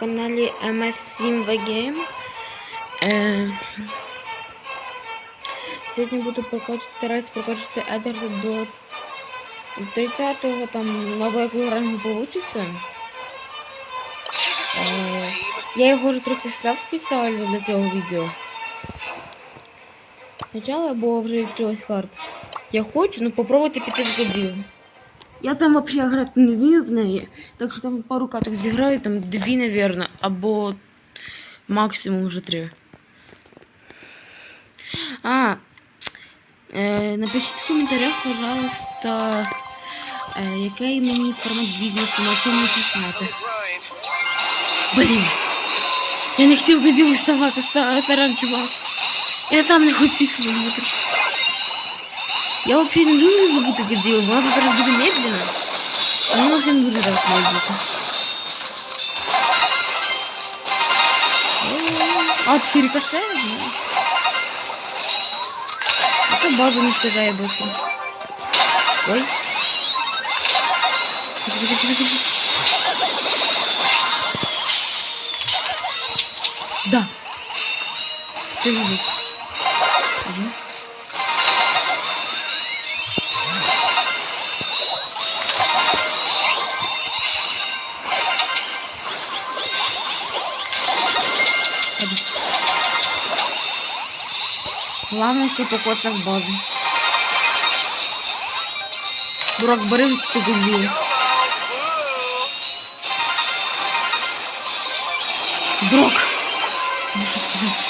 каналі MS7 VGame. Е, сьогодні буду прокачувати, прокачувати Еддарда до 30-го, там, або якого рангу вийде. Е, я його трохи сляв спеціально для цього відео. Спочатку, бо вже відкрилась карта. Я хочу, ну попробувати піти в годів. Я там взагалі грати не вмію в неї, так що там пару каток зіграю, там дві, навірно, або максимум вже три. А, е, напишіть в коментарях, пожалуйста, е, який мені формат відео, на чому писати. Блін. Я не хотів годів вставати, са- сорян, чувак. Я сам не хотів виїхати. Я вообще не думаю, что буду делать. Вона зараз буде медленно. А вона вже не буде так медленно. А, это ще рикошет? Ну. Это базу не сказала быстро. Ой. Тихо, тихо, тихо, тихо. Да. Ты видишь. Главное, что покоцав базу. Дурак, бери ти гудів. Дурак. Ну, що сказав?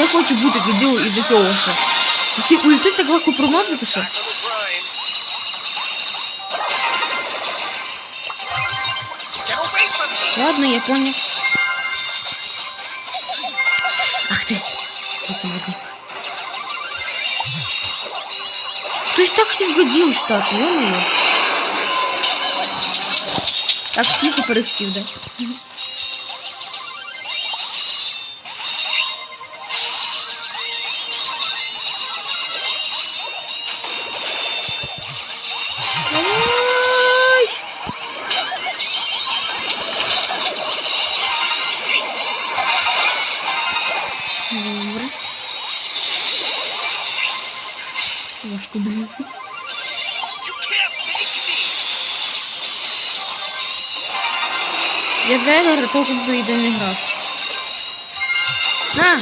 не хочу бути відео із-за цього ще. Ти ульти так легко промазати ще? Ладно, я понял. Ах ты. Вот он возник. То есть так хотів годів стати, ё-моё. Так, тихо перехсів, да? Я Вегар толком би йде грав. На!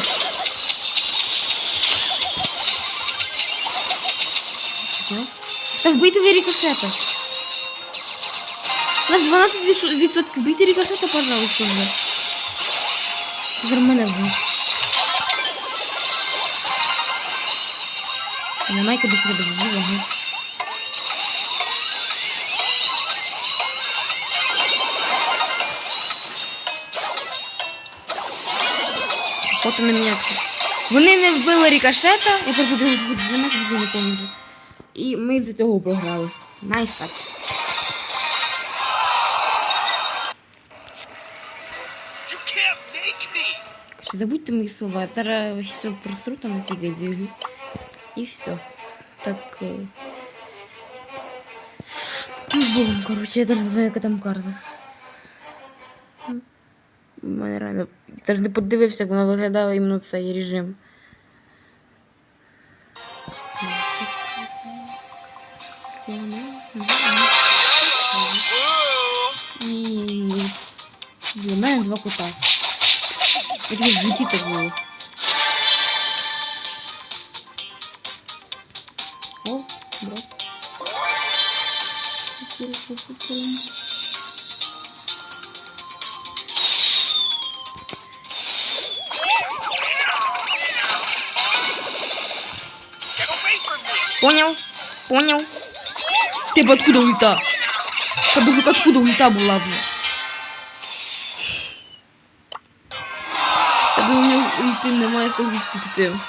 Що? Та ви рикошета. У нас 12% вбийте рикошета, пожалуйста, вже. Зараз мене вбив. На майка до тебе вбив, ага. Фото на мене. Вони не вбили рикошета, я пропустив дзвінок, не поможе. І ми з цього програли. Найс так. Короче, забудьте мої слова. Зараз все просру там на цій газелі. І все. Так. е. Ну, з Богом, короче, я даже не знаю, яка там карта. У мене реально. Я навіть не подивився, як вона виглядала іменно цей режим. У мене два кота. Як житті так було. О, брат. Понял? Понял? Ты бы откуда ульта? Ты бы хоть откуда ульта была бы? Я думаю, ульти немає з того втікти.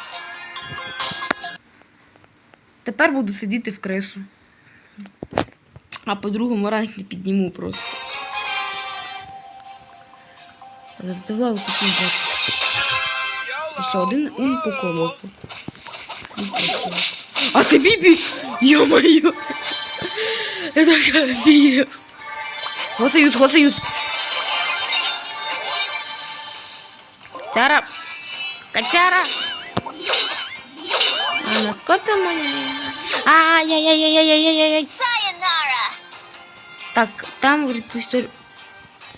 Тепер буду сидіти в крису. А по-другому ранг не підніму просто. Задавав купив Ще один ум по колоку. а це Бібі! Ё-моё! Я так офигел. Хвостаюсь, хвостаюсь. Цара. Качара. А на кота моя. Ай-яй-яй-яй-яй-яй-яй. Sayonara! Так, там, говорит, по истории.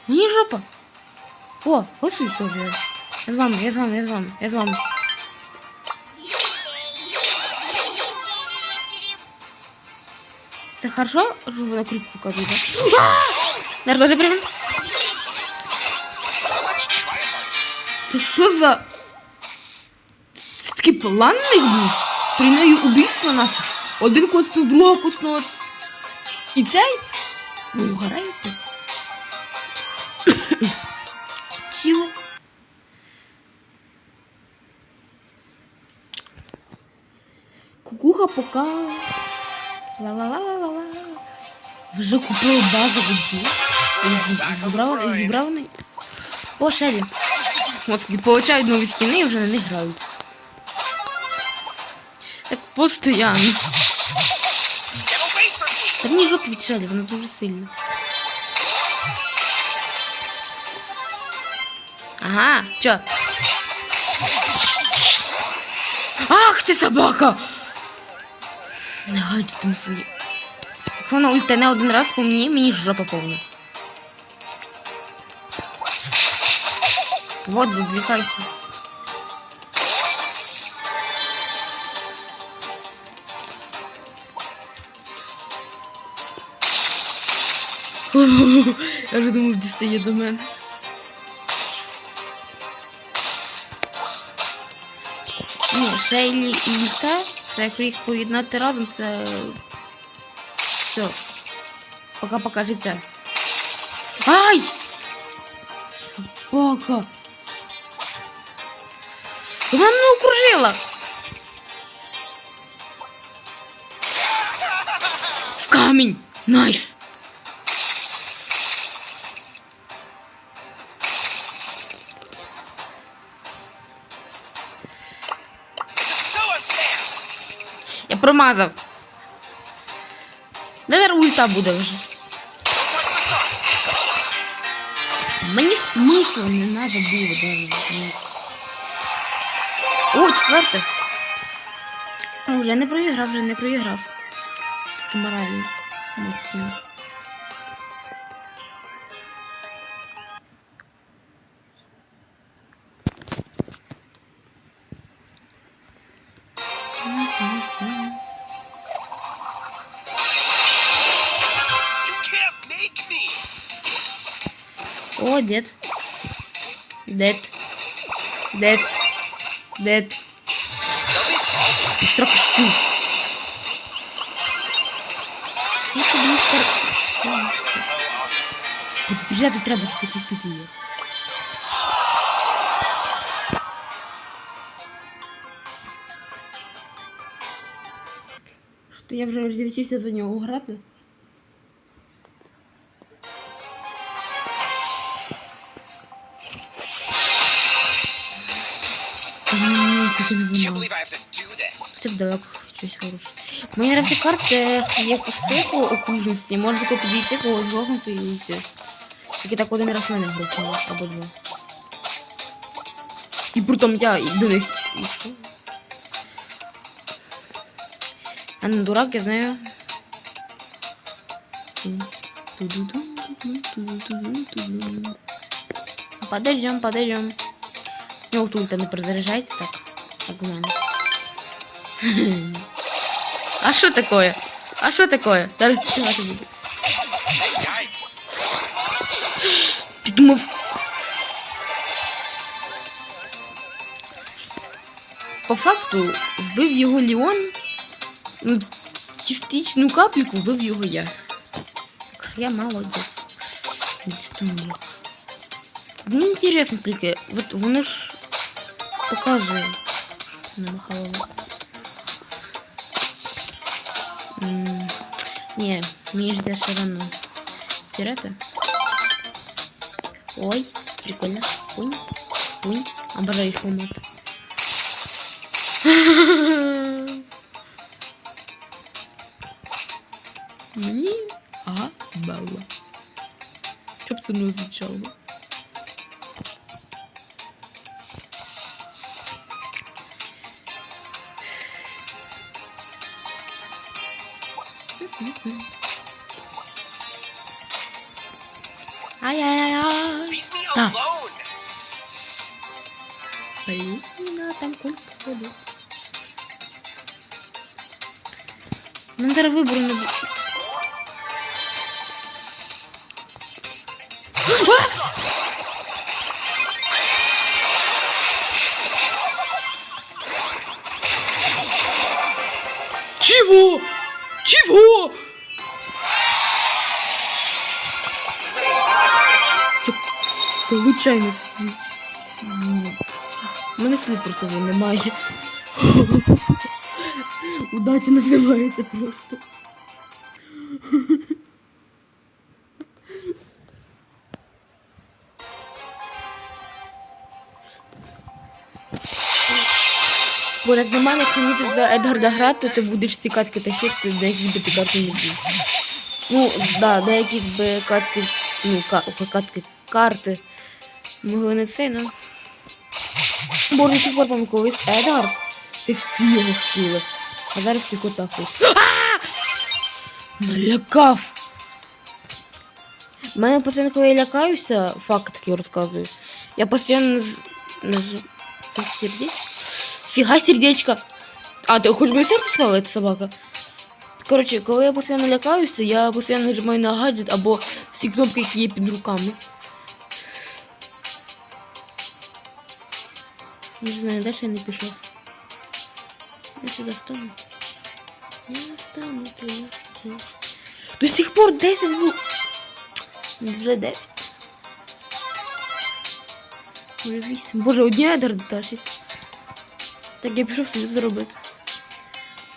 Мені жопа. О, ось і історія. Я з вами, я з вами, я з вами, я з вами. Це хорошо, що ви на показуєте? Народ, дуже прям. Це що за... Це такий план в них був? Трійної убійства наших. Один коцнув, другого коцнув. І цей? Ви угораєте? Чого? Кукуха пока. Ла-ла-ла-ла-ла. Вже купили базову бу. Зібрав, зібрав не. О, Шелі. Господи, получають нові скини і вже на них грають. Так постоянно. Та мені жопу від Шелі, вона дуже сильна. Ага, чо? Ах ти собака! Не гаджу там свої. Якщо вона ультане один раз по мені, мені жопа повна. Вот, задвигайся. Я вже думав, дістає до мене. Ні, Шейлі і Ульта, це якщо їх поєднати разом, це. Все. Пока-пока. Ай! Собака! Вона мене окружила! В камінь! Найс! Промазав. Де ульта буде вже? Мені смисл не надо було даже. О, четверте. О, Вже не проіграв, вже не проіграв. Це морально. Максим. дед. Дед. Дед. Дед. Стропостю. Я тобі не стар... Підбіжати треба, що такі підійде. Що я вже роздівчився за нього грати? Б далеко щось хороше. Мені нравиться карти є по стику окружності, можна тако підійти, когось злогнути і йти. Тільки так один раз мене грохнуло, або два. І притом я до них йшов. А не дурак, я знаю. Подождем, подождем. Ну, тут не перезаряжайте так. Так у мене. А що такое? А що такое? Зараз читати буду. Yikes. Підумав. По факту вбив його Леон. Ну, частичну капліку вбив його я. Я молодець. Мені інтересно тільки, от воно ж показує. Намахало. Не, мені ж де все равно. Пираты? Ой, прикольно. Пунь, пунь. Обожаю их умот. Мені ага, бала. Щоб це не означало. Ну, зараз вибору не буде. Чего? Чего? У мене слів просто немає. Удача називається просто. Бо як на мене, якщо за Едгарда грати, ти будеш всі катки тащити, деякі би ти карти не будуть. Ну, да, деякі би катки, ну, ка- катки, карти могли не це, ну. Бо до сих пор колись Едгард, ти всі його хотіли. А зараз всі кота хочуть. Налякав! У мене постійно, коли я лякаюся, факт такий розказую. Я постійно. Це сердечко? Фіга сердечко! А, ти хоч би серце сказала, ця собака? Коротше, коли я постійно лякаюся, я постійно нажимаю на гаджет або всі кнопки, які є під руками. Не знаю, дальше я не пішов. Я сюди встану. Я встану, я. До сих пор 10 звук. Вже 9. Вже 8. Боже, одні адер тащить. Так, я пішов союз зробити.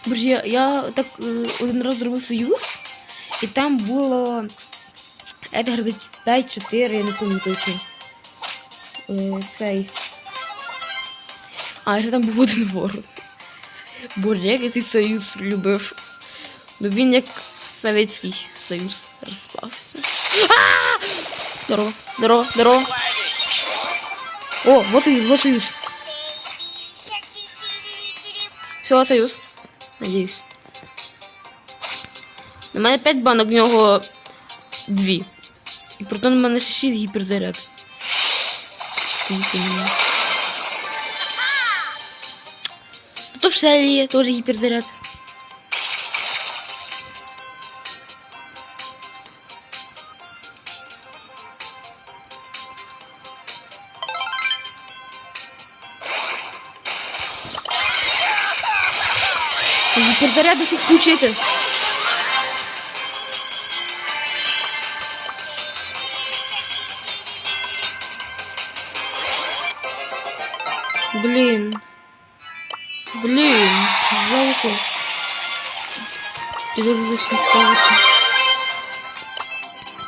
Боже, я, я так е, один раз зробив союз, і там було Едгар 5-4, я не пам'ятаю точно. Е, цей. А, ще там був один ворог. Боже, як я цей союз любив. Ну він як Совєтський Союз розпався. Здорово, здорово, здорово. О, вот и вот союз. Все, союз. Надіюсь. На мене 5 банок, в нього 2. І проте на мене ще 6 гіперзаряд. Мені? В Шелі є теж гіперзаряд. Гіперзаряд усіх включити. Блін. Блін, жалко. Ти должен здесь поставити.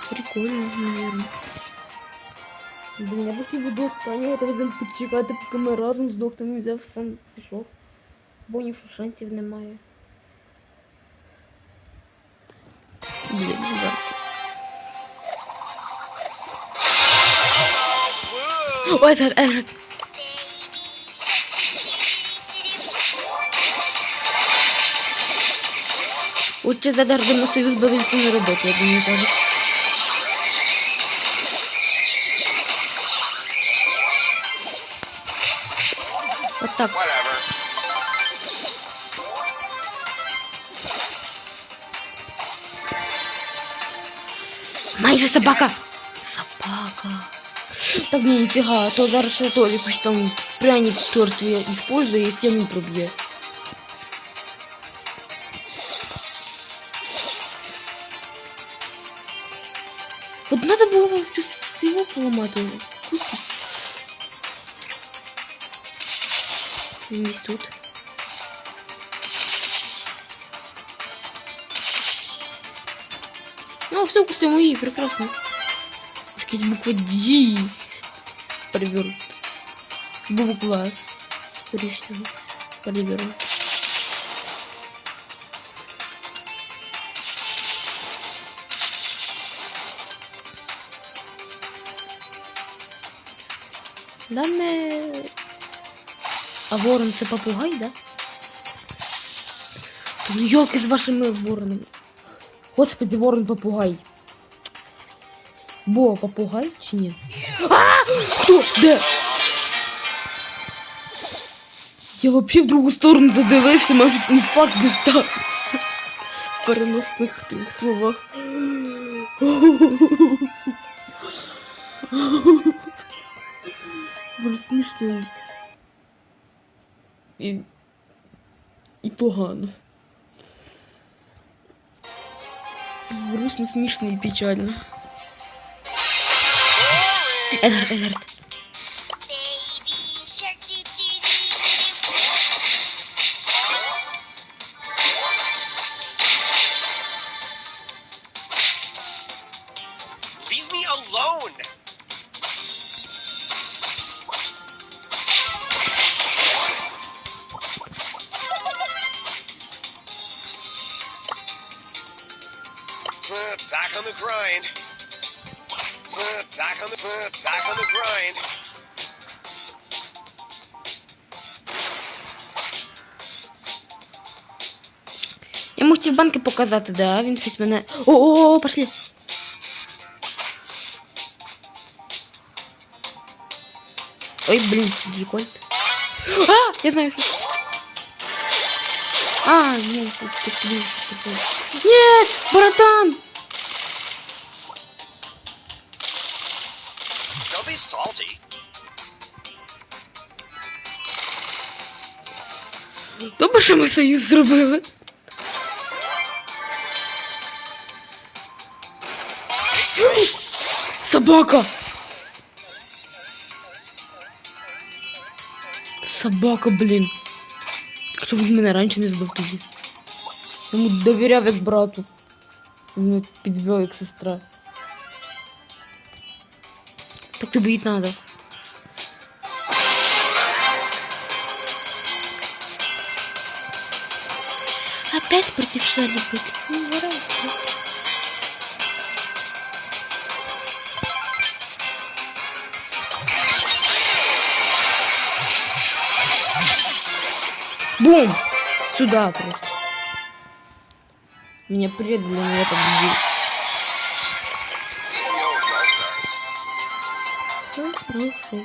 Прикольно, наверное. Блін, я би цей до останнього так будемо почекати, поки ми разом з доктором взяв сам пішов. Бо ні шансів немає. Блін, жарко. Ой, Едгар, Едгар. Лучше за Едгардом на союз би він не робити, як мені кажуть. От так. Whatever. Майже собака. Собака. Так не, нифига, а то зараз ще то якусь там пряник чертові использує і стіну проб'є. От надо було вам всього поламати. Кусти. Десь тут. Ну, все, кусты мои, прекрасно. Какие буква D. Перевернут. Буква. Скорее всего. Перевернут. Да не... А ворон це попугай, да? Ну йолки з вашими воронами. Господи, ворон попугай. Бо, попугай чи ні? А! Хто? Де? Я вообще в другу сторону задивився, може інфаркт дістався. В переносних тих словах. Було смішно. І... І погано. Грустно, смішно і печально. Едгард, Едгард. Baby shark doo doo doo doo Leave me alone. Grind. Uh, back on the back on the grind. Я ці банки показати, да, він щось мене. О, о, о, пошли. Ой, блин, дикольт. А, я знаю, что. А, нет, тут ты блин, такой. Нет, братан! Be salty. Добре, що ми союз зробили. Собака! Собака, блін. Хто він мене раніше не збив тоді? Йому довіряв як брату. Він підвів як сестра. Так тобі їй надо. Опять против шали быть. Ну, ура. Бум! Сюда просто. Меня предали, но я хорошо.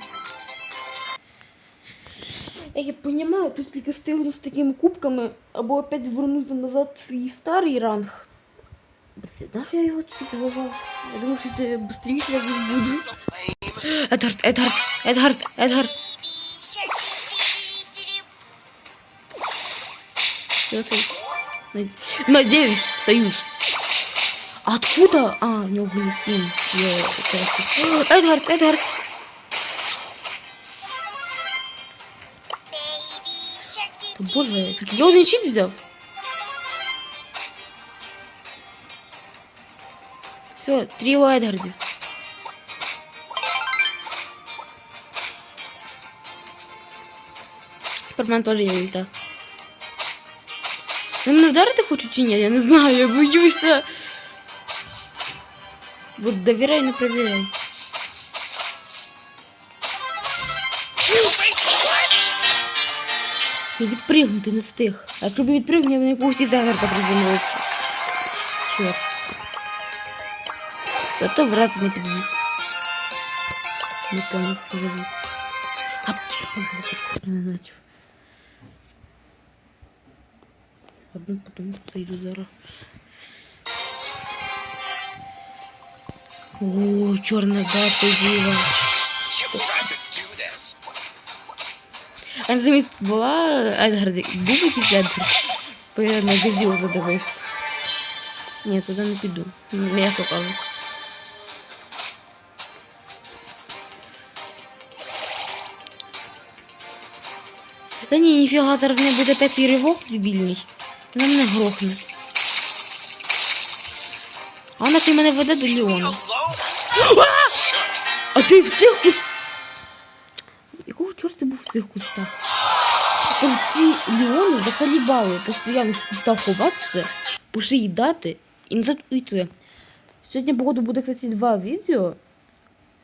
Як я понимаю, тут тільки стигну з такими кубками, або опять вернути назад свій старий ранг. Блін, на що я його тут заважав? Я думав, що це швидше якось буде. So lame. Едгард, Едгард, Едгард, Едгард. baby shark doo doo doo doo Я союз. Над- Надеюсь, союз. А Откуда? А, у него галютин. Я это- Эдгард, Эдгард. Боже, doo так я один щит взяв. Все, тріо Едгардів. Тепер в мене теж є ульта. Ви мене вдарити хочуть чи ні? Я не знаю, я боюся. Вот довіряй, не перевіряй. Я відпригнути не встиг. А якби відпригнув, я б на якогось із Едгарда приземлився. Чорт. Зато брат не підбіг. Не понял, що живу. А, не начав. Одну потім зайду зараз. О, чорна бабка зіла. А не була Едгард. Був якийсь Едгард? Бо я на газіл задивився. Ні, туди не піду. Я шукала. Та ні, ніфіга, зараз не буде п'ятий ривок збільний. Вона мене грохне. А вона й мене веде до Ліона. А ти в цих цих кустах? Ці Ліони заколібали постійно в кустах ховатися, дати і назад уйти. Сьогодні, походу, буде, кстати, два відео.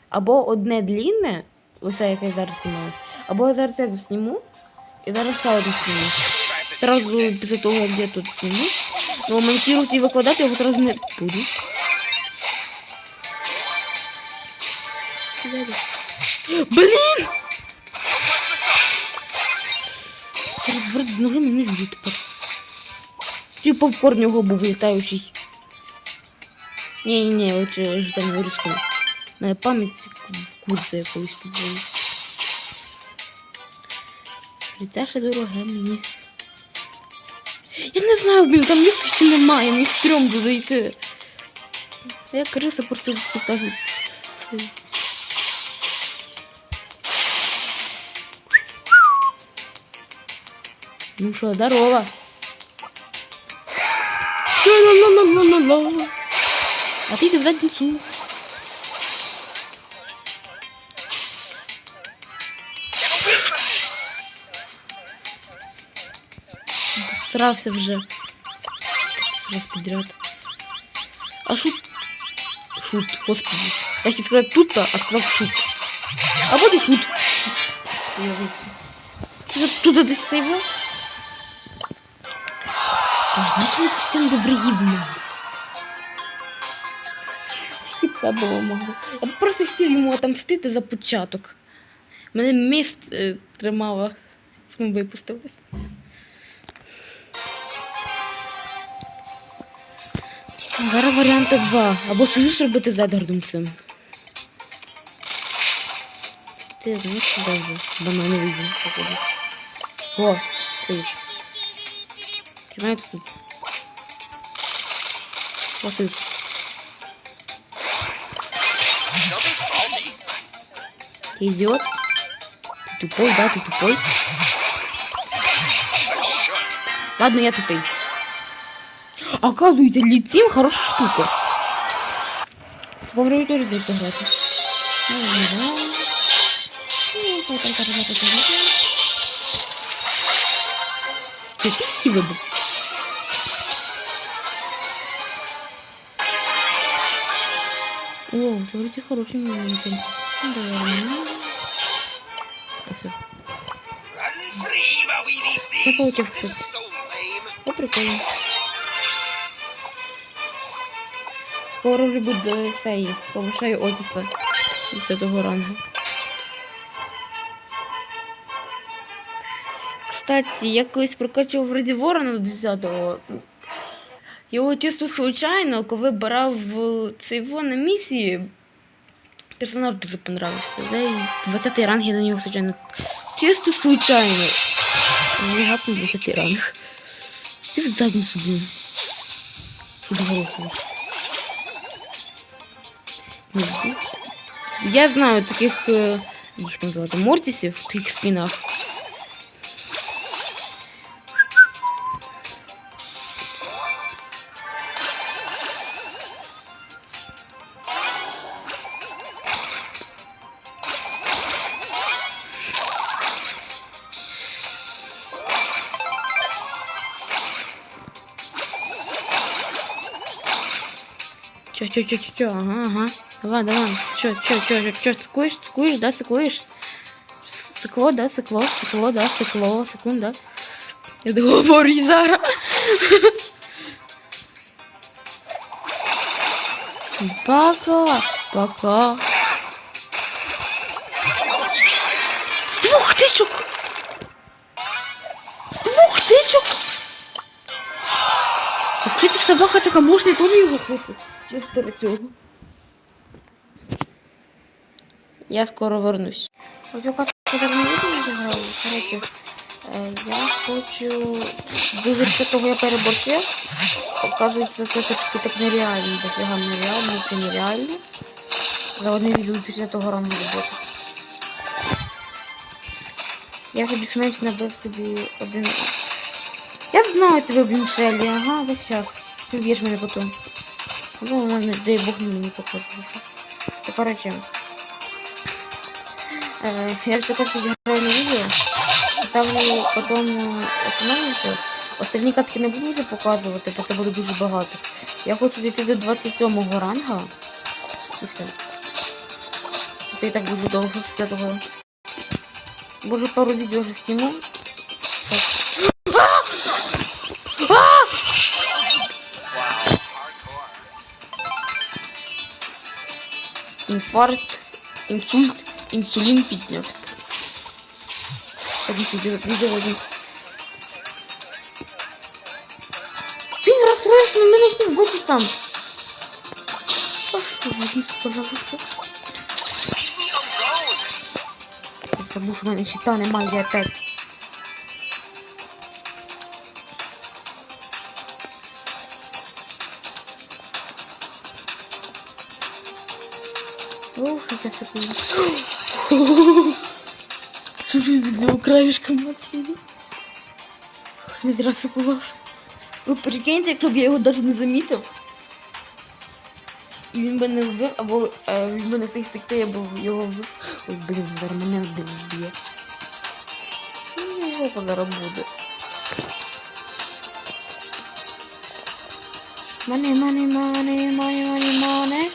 Або одне длінне, оце, яке я зараз знімаю, або я зараз це зніму, і зараз ще одне зніму. Сразу після того, як я тут зніму. Ну, монтувати і викладати я його сразу не буду. Блін! Вроде з ноги не б'ю тепер. Чи попкорн його був літаючий. Ні, ні, ні, лучше ж там вирізку. На пам'ять в курсі якоїсь тут були. Це ще дороге мені. Я не знаю, блін, там ліфту ще немає, не стрьом туди йти. Я криса просто поставлю. Ну что, здорово. А ты в задницу. Срався вже. Раз подряд. А шут... Шут, господи. Я хотел сказать тут, а сказал шут. А вот и шут. Я вийшла. Це тут десь Знаєш, мені постійно. Хіба було мало. Я просто хотів йому отомстити за початок. Мене міст е, тримала, ну, випустилась. Зараз варіанти два. Або союз робити з Едгардом цим. Ти знаєш, куди вже? Банани вийде, походу. О, союз. Знаєте тут? What is? Идет. Ты тупой, да, ты тупой. Ладно, я тупой Оказывается, летим, хорошая штука. Попробуй тоже дать играть. Кипитский выбор. Thieves. получил This всё. is so lame. О, прикольно. Скоро вже буде цей, повишаю Отіса 10 рангу. Кстати, я колись прокачував вроді ворона до 10-го. Його чисто случайно, коли брав в цей вон на місії, персонаж дуже понравився. Да, і 20 ранг я на нього случайно. Чисто случайно. Гапнув 20 ранг. І в задницю, блін. Підгорохуєш. Ну. Я знаю таких, е, їх там мортісів в тих спінах. Чё, чё, чё, чё, чё, ага, ага. Давай, давай. Чё, чё, чё, чё, чё, сыкуешь, сыкуешь, да, сыкуешь? Сыкло, да, сыкло, сыкло, да, сыкло, секунд, да. Я договорю зараз. Пока, пока. З Двух тичок! З Двух тичок! Якщо ця собака така можна, я теж його хочу. Чисто для цього. Я скоро вернусь. Ось яка так не відео зіграю. Е, я хочу дивитися того я переборщив. Оказується, це таки так нереально. Дофіга нереально, це нереально. За одне відео 30 рангу роботи. Я більш-менш набив собі один. Я знаю тебе, блін, Шелі, ага, весь час. Ти вб'єш мене потім. Ну, вона дай Бог мені не. То, короче, э, я також зіграю на відео, ставлю потім основне все. Остальні катки не буду вже показувати, бо дуже багато. Я хочу дійти до 27 ранга. І все. Це і так дуже довго для того. Може пару відео вже зніму. Інфаркт, інсульт, інсулін піднявся. Він розстроївся, на мене хотів бути сам. Забув, в мене щита немає, опять. Ух, яка секунда. Чужий відео краєшком отсюда. Не зря сукував. Ви прикиньте, якщо б я його навіть не замітив. І він мене вбив, або е, він мене всіх втекти, б його вбив. Ой, блін, зараз мене вбив вб'є. Ну, жопа зараз буде. Мане, мане, мане, мане, мане, мане.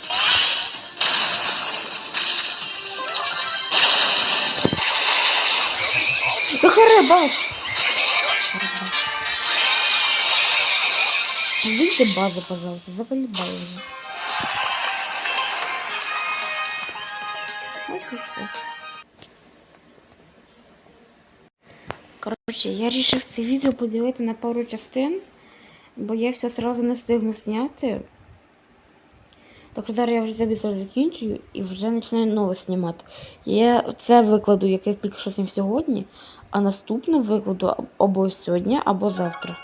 Да харабаш! Выйди базу, пожалуйста, заколебал уже. Вот и все. Короче, я решив це відео поділити на пару частин, бо я все сразу не встигну зняти. Так зараз я вже це відео закінчую і вже починаю нове знімати. Я це викладу, як я тільки що знімав сьогодні, а наступне викладу або сьогодні, або завтра.